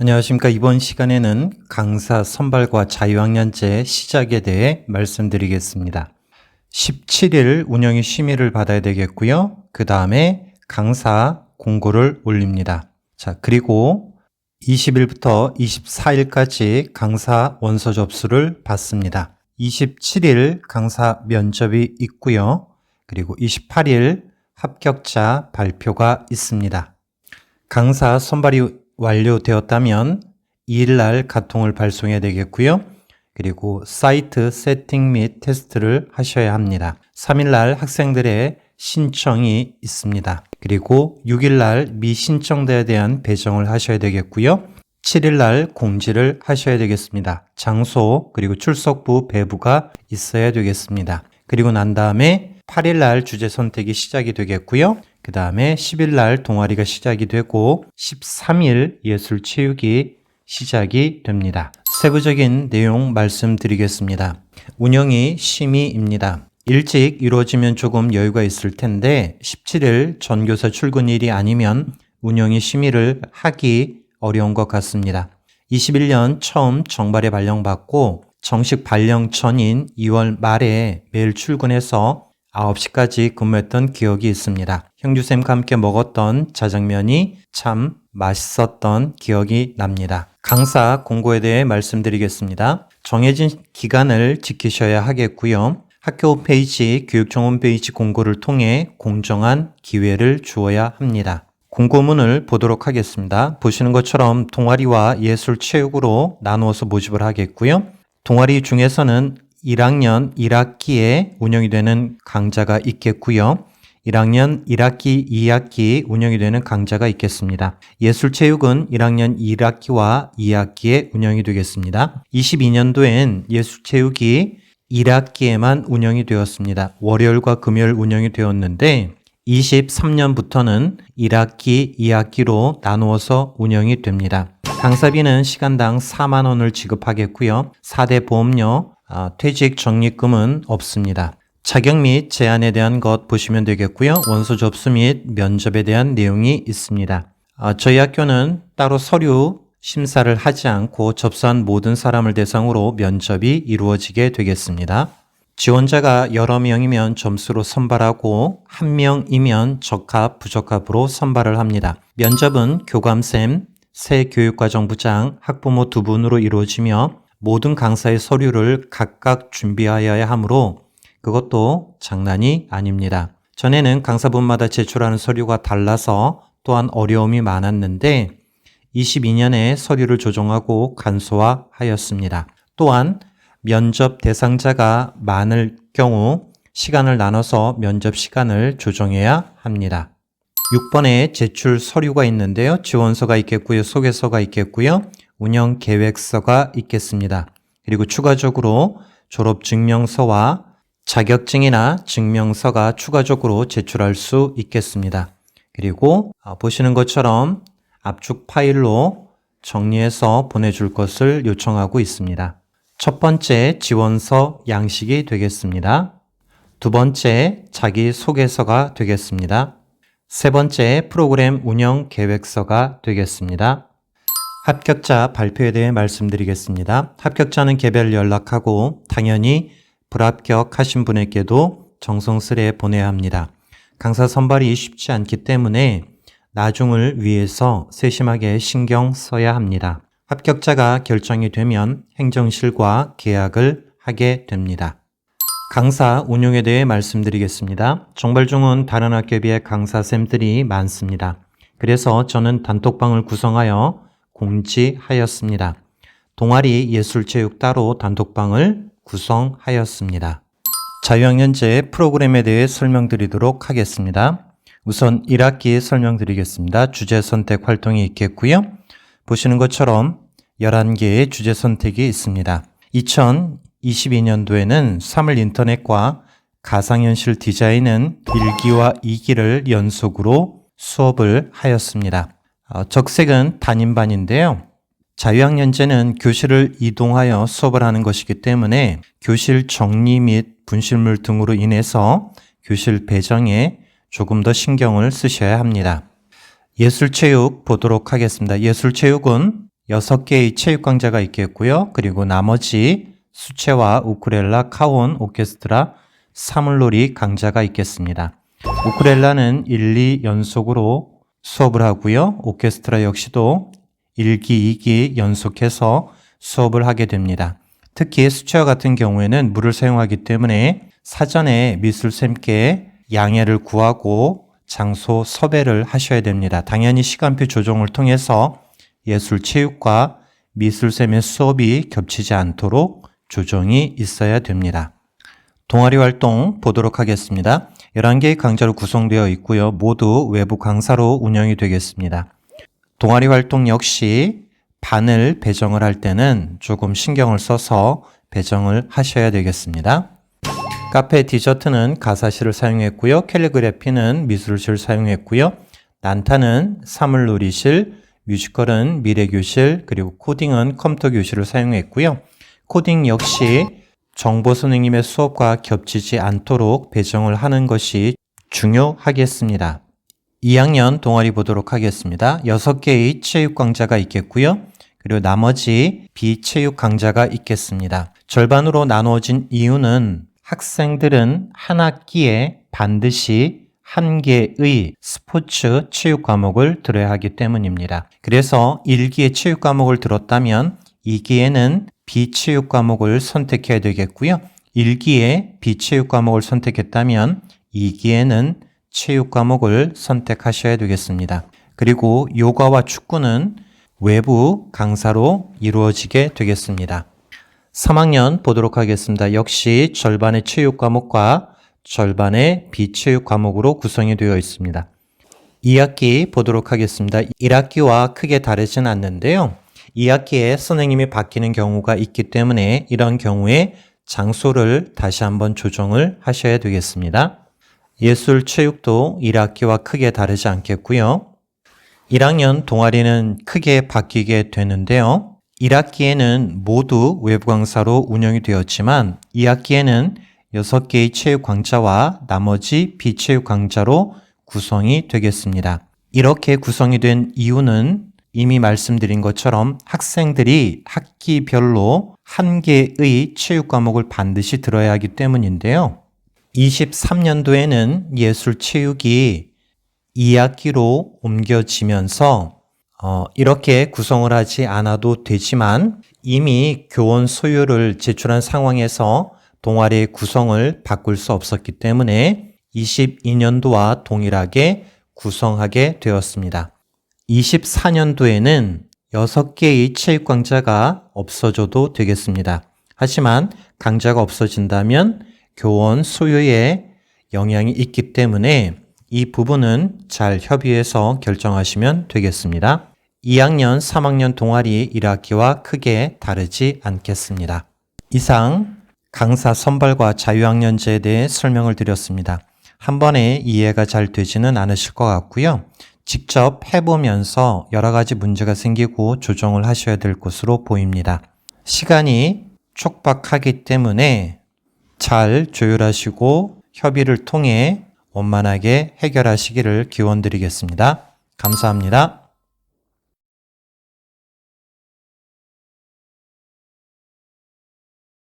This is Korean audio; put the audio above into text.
안녕하십니까. 이번 시간에는 강사 선발과 자유학년제 시작에 대해 말씀드리겠습니다. 17일 운영이 심의를 받아야 되겠고요. 그 다음에 강사 공고를 올립니다. 자, 그리고 20일부터 24일까지 강사 원서 접수를 받습니다. 27일 강사 면접이 있고요. 그리고 28일 합격자 발표가 있습니다. 강사 선발이 완료되었다면 2일날 가통을 발송해야 되겠고요. 그리고 사이트 세팅 및 테스트를 하셔야 합니다. 3일날 학생들의 신청이 있습니다. 그리고 6일날 미신청자에 대한 배정을 하셔야 되겠고요. 7일날 공지를 하셔야 되겠습니다. 장소 그리고 출석부 배부가 있어야 되겠습니다. 그리고 난 다음에 8일날 주제 선택이 시작이 되겠고요. 그 다음에 10일 날 동아리가 시작이 되고 13일 예술 체육이 시작이 됩니다. 세부적인 내용 말씀드리겠습니다. 운영이 심의입니다. 일찍 이루어지면 조금 여유가 있을 텐데 17일 전교사 출근일이 아니면 운영이 심의를 하기 어려운 것 같습니다. 21년 처음 정발에 발령받고 정식 발령 전인 2월 말에 매일 출근해서 9시까지 근무했던 기억이 있습니다. 형주쌤과 함께 먹었던 자장면이 참 맛있었던 기억이 납니다. 강사 공고에 대해 말씀드리겠습니다. 정해진 기간을 지키셔야 하겠고요. 학교 홈페이지, 교육청 홈페이지 공고를 통해 공정한 기회를 주어야 합니다. 공고문을 보도록 하겠습니다. 보시는 것처럼 동아리와 예술 체육으로 나누어서 모집을 하겠고요. 동아리 중에서는 1학년 1학기에 운영이 되는 강좌가 있겠고요. 1학년 1학기, 2학기 운영이 되는 강좌가 있겠습니다. 예술체육은 1학년 1학기와 2학기에 운영이 되겠습니다. 22년도엔 예술체육이 1학기에만 운영이 되었습니다. 월요일과 금요일 운영이 되었는데 23년부터는 1학기, 2학기로 나누어서 운영이 됩니다. 강사비는 시간당 4만 원을 지급하겠고요. 4대 보험료, 아, 퇴직 적립금은 없습니다. 자격 및 제한에 대한 것 보시면 되겠고요. 원서 접수 및 면접에 대한 내용이 있습니다. 아, 저희 학교는 따로 서류 심사를 하지 않고 접수한 모든 사람을 대상으로 면접이 이루어지게 되겠습니다. 지원자가 여러 명이면 점수로 선발하고 한 명이면 적합, 부적합으로 선발을 합니다. 면접은 교감쌤, 새 교육과정부장, 학부모 두 분으로 이루어지며 모든 강사의 서류를 각각 준비하여야 하므로 그것도 장난이 아닙니다. 전에는 강사분마다 제출하는 서류가 달라서 또한 어려움이 많았는데 22년에 서류를 조정하고 간소화하였습니다. 또한 면접 대상자가 많을 경우 시간을 나눠서 면접 시간을 조정해야 합니다. 6번에 제출 서류가 있는데요. 지원서가 있겠고요. 소개서가 있겠고요. 운영 계획서가 있겠습니다. 그리고 추가적으로 졸업 증명서와 자격증이나 증명서가 추가적으로 제출할 수 있겠습니다. 그리고 아, 보시는 것처럼 압축 파일로 정리해서 보내줄 것을 요청하고 있습니다. 첫 번째 지원서 양식이 되겠습니다. 두 번째 자기소개서가 되겠습니다. 세 번째 프로그램 운영 계획서가 되겠습니다. 합격자 발표에 대해 말씀드리겠습니다. 합격자는 개별 연락하고 당연히 불합격하신 분에게도 정성스레 보내야 합니다. 강사 선발이 쉽지 않기 때문에 나중을 위해서 세심하게 신경 써야 합니다. 합격자가 결정이 되면 행정실과 계약을 하게 됩니다. 강사 운용에 대해 말씀드리겠습니다. 정발중은 다른 학교에 비해 강사쌤들이 많습니다. 그래서 저는 단톡방을 구성하여 공지하였습니다. 동아리 예술체육 따로 단톡방을 구성하였습니다. 자유학년제 프로그램에 대해 설명드리도록 하겠습니다. 우선 1학기 설명드리겠습니다. 주제 선택 활동이 있겠고요. 보시는 것처럼 11개의 주제 선택이 있습니다. 2022년도에는 3월 인터넷과 가상현실 디자인은 1기와 2기를 연속으로 수업을 하였습니다. 어, 적색은 담임반인데요. 자유학년제는 교실을 이동하여 수업을 하는 것이기 때문에 교실 정리 및 분실물 등으로 인해서 교실 배정에 조금 더 신경을 쓰셔야 합니다. 예술체육 보도록 하겠습니다. 예술체육은 6개의 체육 강좌가 있겠고요. 그리고 나머지 수채화, 우쿠렐라, 카혼, 오케스트라, 사물놀이 강좌가 있겠습니다. 우쿠렐라는 1, 2 연속으로 수업을 하고요. 오케스트라 역시도 1기, 2기 연속해서 수업을 하게 됩니다. 특히 수채화 같은 경우에는 물을 사용하기 때문에 사전에 미술쌤께 양해를 구하고 장소 섭외를 하셔야 됩니다. 당연히 시간표 조정을 통해서 예술 체육과 미술쌤의 수업이 겹치지 않도록 조정이 있어야 됩니다. 동아리 활동 보도록 하겠습니다. 11개의 강좌로 구성되어 있고요. 모두 외부 강사로 운영이 되겠습니다. 동아리 활동 역시 반을 배정을 할 때는 조금 신경을 써서 배정을 하셔야 되겠습니다. 카페 디저트는 가사실을 사용했고요. 캘리그래피는 미술실 사용했고요. 난타는 사물놀이실, 뮤지컬은 미래교실, 그리고 코딩은 컴퓨터 교실을 사용했고요. 코딩 역시 정보 선생님의 수업과 겹치지 않도록 배정을 하는 것이 중요하겠습니다. 2학년 동아리 보도록 하겠습니다. 6개의 체육 강좌가 있겠고요. 그리고 나머지 비체육 강좌가 있겠습니다. 절반으로 나누어진 이유는 학생들은 한 학기에 반드시 한 개의 스포츠 체육 과목을 들어야 하기 때문입니다. 그래서 1기의 체육 과목을 들었다면 2기에는 비체육 과목을 선택해야 되겠고요. 1기에 비체육 과목을 선택했다면 2기에는 체육 과목을 선택하셔야 되겠습니다. 그리고 요가와 축구는 외부 강사로 이루어지게 되겠습니다. 3학년 보도록 하겠습니다. 역시 절반의 체육 과목과 절반의 비체육 과목으로 구성이 되어 있습니다. 2학기 보도록 하겠습니다. 1학기와 크게 다르진 않는데요. 2학기에 선생님이 바뀌는 경우가 있기 때문에 이런 경우에 장소를 다시 한번 조정을 하셔야 되겠습니다. 예술 체육도 1학기와 크게 다르지 않겠고요. 1학년 동아리는 크게 바뀌게 되는데요. 1학기에는 모두 외부 강사로 운영이 되었지만 2학기에는 6개의 체육 강좌와 나머지 비체육 강좌로 구성이 되겠습니다. 이렇게 구성이 된 이유는 이미 말씀드린 것처럼 학생들이 학기별로 한 개의 체육 과목을 반드시 들어야 하기 때문인데요. 23년도에는 예술 체육이 2학기로 옮겨지면서 어, 이렇게 구성을 하지 않아도 되지만 이미 교원 소유를 제출한 상황에서 동아리의 구성을 바꿀 수 없었기 때문에 22년도와 동일하게 구성하게 되었습니다. 24년도에는 6개의 체육 강좌가 없어져도 되겠습니다. 하지만 강좌가 없어진다면 교원 소유에 영향이 있기 때문에 이 부분은 잘 협의해서 결정하시면 되겠습니다. 2학년, 3학년 동아리 1학기와 크게 다르지 않겠습니다. 이상 강사 선발과 자유학년제에 대해 설명을 드렸습니다. 한 번에 이해가 잘 되지는 않으실 것 같고요. 직접 해보면서 여러 가지 문제가 생기고 조정을 하셔야 될 것으로 보입니다. 시간이 촉박하기 때문에 잘 조율하시고 협의를 통해 원만하게 해결하시기를 기원드리겠습니다. 감사합니다.